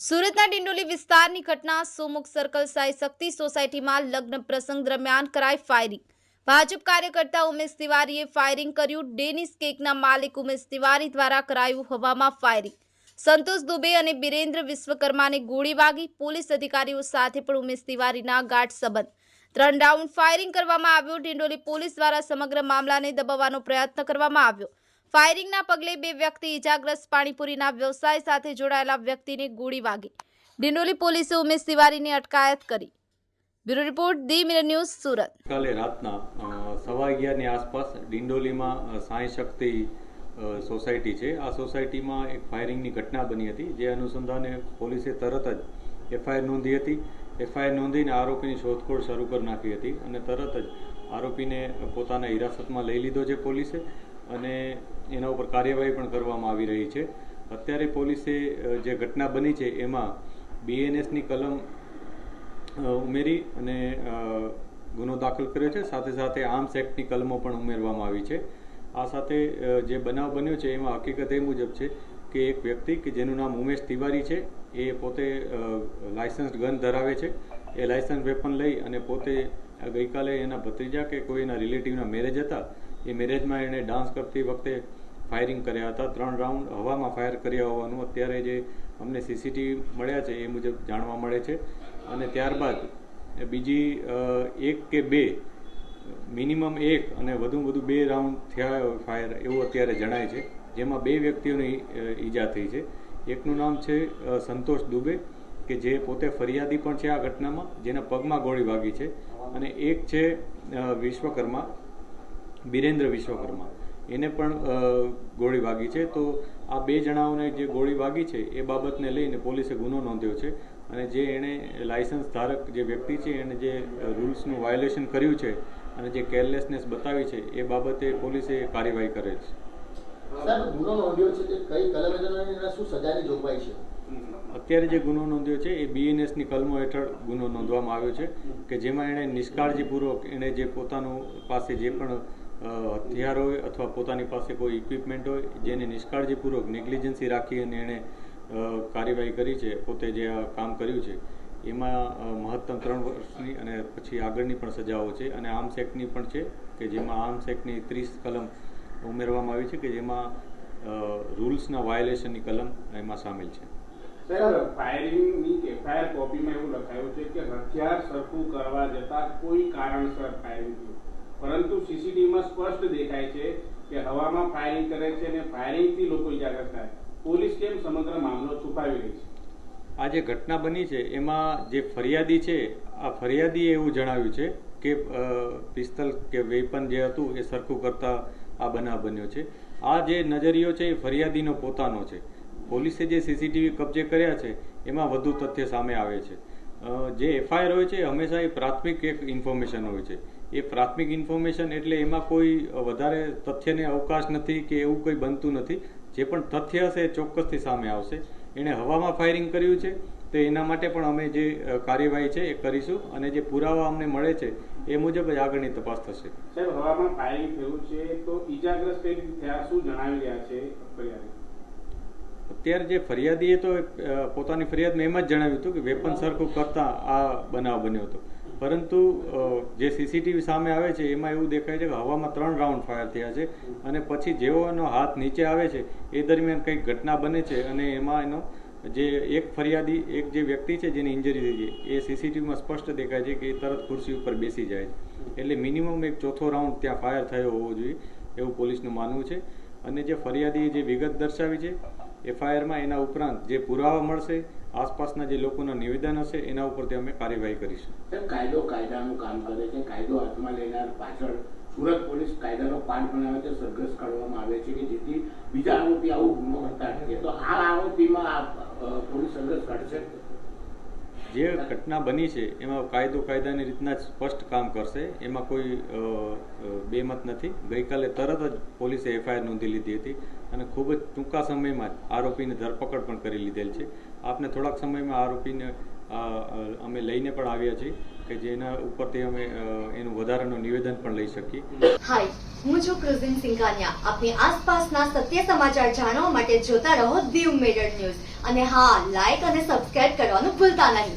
સુરતના ડિંડોલી વિસ્તારની ઘટના સુમુખ સર્કલ સાઈ શક્તિ સોસાયટીમાં લગ્ન પ્રસંગ દરમિયાન કરાઈ ફાયરિંગ ભાજપ કાર્યકર્તા ઉમેશ તિવારીએ ફાયરિંગ કર્યું. ડેનિસ કેકના માલિક ઉમેશ તિવારી દ્વારા કરાયું હવામાં ફાયરિંગ સંતોષ દુબે અને બિરેન્દ્ર વિશ્વકર્માને ગોળી વાગી. પોલીસ અધિકારીઓ સાથે પણ ઉમેશ તિવારીના ગાઢ સંબંધ. ત્રણ રાઉન્ડ ફાયરિંગ કરવામાં આવ્યું. ડિંડોલી પોલીસ દ્વારા સમગ્ર મામલાને દબાવવાનો પ્રયત્ન કરવામાં આવ્યો. ફાયરિંગના પગલે બે વ્યક્તિ ઇજાગ્રસ્ત. પાણીપુરીના વ્યવસાય સાથે જોડાયેલા વ્યક્તિને ગોળી વાગી. ડિંડોલી પોલીસે ઉમેશ તિવારીની અટકાયત કરી. Bureau report the mirror news Surat. કાલે રાતના સવા અગિયારની આસપાસ ડિંડોલીમાં સાંઈ શક્તિ સોસાયટી છે. આ સોસાયટીમાં એક ફાયરિંગની ઘટના બની હતી, જે અનુસંધાને પોલીસે તરત જ એફઆઈઆર નોંધી હતી. એફઆઈઆર નોંધીને આરોપીની શોધખોળ શરૂ કરી નાખી હતી અને તરત જ આરોપીને પોતાના હિરાસતમાં લઈ લીધો છે પોલીસે. અને એના ઉપર કાર્યવાહી પણ કરવામાં આવી રહી છે. અત્યારે પોલીસે જે ઘટના બની છે એમાં બીએનએસની કલમ ઉમેરી અને ગુનો દાખલ કર્યો છે. સાથે સાથે આર્મ્સ એક્ટની કલમો પણ ઉમેરવામાં આવી છે. આ સાથે જે બનાવ બન્યો છે એમાં હકીકત એ મુજબ છે કે એક વ્યક્તિ કે જેનું નામ ઉમેશ તિવારી છે, એ પોતે લાયસન્સ ગન ધરાવે છે. એ લાયસન્સ વેપન લઈ અને પોતે ગઈકાલે એના ભત્રીજા કે કોઈ એના રિલેટિવના મેરેજ હતા એ મેરેજમાં એણે ડાન્સ કરતી વખતે ફાયરિંગ કર્યા હતા. ત્રણ રાઉન્ડ હવામાં ફાયર કર્યા હોવાનું અત્યારે જે અમને સીસીટીવી મળ્યા છે એ મુજબ જાણવા મળે છે. અને ત્યારબાદ બીજી એક કે બે, મિનિમમ એક અને વધુ વધુ બે રાઉન્ડ થયા ફાયર એવું અત્યારે જણાય છે. જેમાં બે વ્યક્તિઓની ઈજા થઈ છે. એકનું નામ છે સંતોષ દુબે, કે જે પોતે ફરિયાદી પણ છે આ ઘટનામાં, જેના પગમાં ગોળી વાગી છે. અને એક છે વિશ્વકર્મા. બિરેન્દ્ર વિશ્વકર્મા. એને પણ ગોળી વાગી છે. તો આ બે જણાઓને જે ગોળી વાગી છે એ બાબતને લઈને પોલીસે ગુનો નોંધ્યો છે અને જે એણે લાયસન્સ ધારક જે વ્યક્તિ છે એણે જે રૂલ્સનું વાયોલેશન કર્યું છે અને જે કેરલેસનેસ બતાવી છે એ બાબતે પોલીસે કાર્યવાહી કરે છે? અત્યારે જે ગુનો નોંધ્યો છે એ બીએનએસની કલમો હેઠળ ગુનો નોંધવામાં આવ્યો છે કે જેમાં એણે નિષ્કાળજીપૂર્વક એણે જે પોતાનું પાસે જે પણ હથિયાર હોય અથવા પોતાની પાસે કોઈ ઇક્વિપમેન્ટ હોય, જેને નિષ્કાળજીપૂર્વક નેગ્લિજન્સી રાખી અને એણે કાર્યવાહી કરી છે, પોતે જે કામ કર્યું છે, એમાં મહત્તમ ત્રણ વર્ષની અને પછી આગળની પણ સજાઓ છે અને આર્મ્સ એક્ટની પણ છે કે જેમાં આર્મ્સ એક્ટની ત્રીસ કલમ ઉમેરવામાં આવી છે કે જેમાં રૂલ્સના વાયોલેશનની કલમ એમાં સામેલ છે. સર ફાયરિંગની એફઆઈઆર કોપીમાં એવું લખાયું છે કે હથિયાર સરખું કરવા જતા કોઈ કારણસર ફાયરિંગ પરંતુ સીસીટીવીમાં સ્પષ્ટ દેખાય છે કે હવામાં ફાયરિંગ કરે છે અને ફાયરિંગથી લોકો ઇજાગ્રસ્ત થાય. પોલીસ કેમ સમગ્ર મામલો છુપાવી રહી છે? આ જે ઘટના બની છે, એમાં જે ફરિયાદી છે, આ ફરિયાદીએ એવું જણાવ્યું છે કે પિસ્તલ કે વેપન જે હતું એ સરખું કરતા આ બનાવ બન્યો છે. આ જે નજરિયો છે એ ફરિયાદીનો પોતાનો છે. પોલીસે જે સીસીટીવી કબજે કર્યા છે, એમાં વધુ તથ્ય સામે આવે છે. જે એફઆઈઆર હોય છે હંમેશા એ પ્રાથમિક એક ઇન્ફોર્મેશન હોય છે. એ પ્રાથમિક ઇન્ફોર્મેશન એટલે એમાં કોઈ વધારે તથ્યને અવકાશ નથી કે એવું કંઈ બનતું નથી. જે પણ તથ્ય હશે એ ચોક્કસથી સામે આવશે. એણે હવામાં ફાયરિંગ કર્યું છે તો એના માટે પણ અમે જે કાર્યવાહી છે એ કરીશું અને જે પુરાવા અમને મળે છે એ મુજબ જ આગળની તપાસ થશે. સાહેબ હવામાં ફાયરિંગ થયું છે તો ઈજાગ્રસ્ત થયા શું જણાવી રહ્યા છે અત્યારે જે ફરિયાદીએ તો પોતાની ફરિયાદમાં એમ જ જણાવ્યું હતું કે વેપન સરખું કરતા આ બનાવ બન્યો હતો. પરંતુ જે સીસીટીવી સામે આવે છે, એમાં એવું દેખાય છે કે હવામાં ત્રણ રાઉન્ડ ફાયર થયા છે અને પછી જેવો એનો હાથ નીચે આવે છે, એ દરમિયાન કંઈક ઘટના બને છે અને એમાં એનો જે એક ફરિયાદી, એક જે વ્યક્તિ છે જેની ઇન્જરી થઈ છે, એ સીસીટીવીમાં સ્પષ્ટ દેખાય છે કે એ તરત ખુરશી ઉપર બેસી જાય છે. એટલે મિનિમમ એક ચોથો રાઉન્ડ ત્યાં ફાયર થયો હોવો જોઈએ, એવું પોલીસનું માનવું છે. અને જે ફરિયાદીએ જે વિગત દર્શાવી છે એફઆઈઆરમાં એના ઉપરાંત જે પુરાવા મળશે આસપાસના જે લોકોના નિવેદન હશે, એના ઉપરથી અમે કાર્યવાહી કરીશું. કાયદો કાયદાનું કામ કરે છે. કાયદો હાથમાં લેનાર પાછળ સુરત પોલીસ કાયદાનો પાઠ બનાવે છે, સરઘસ કાઢવામાં આવે છે કે જેથી બીજા આરોપી આવું ગુનો કરતા તો આ આરોપીમાં પોલીસ સરઘસ કાઢશે? જે ઘટના બની છે, એમાં કાયદો કાયદાની રીતના જ સ્પષ્ટ કામ કરશે. એમાં કોઈ બેમત નથી. ગઈકાલે તરત જ પોલીસે એફઆઈઆર નોંધી લીધી હતી અને ખૂબ જ ટૂંકા સમયમાં જ આરોપીની ધરપકડ પણ કરી લીધેલ છે. આપને થોડાક સમયમાં આરોપીને અમે લઈને પણ આવ્યા છીએ કે જેના ઉપરથી અમે એનું વધારાનું નિવેદન પણ લઈ શકીએ. હાય, હું છું ક્રુઝિન સિંઘાનિયા. આપની આસપાસના સત્ય સમાચાર જાણવા માટે જોતા રહો દીવ મિરર ન્યૂઝ. અને હા લાઈક અને સબસ્ક્રાઇબ કરવાનું ભૂલતા નહીં.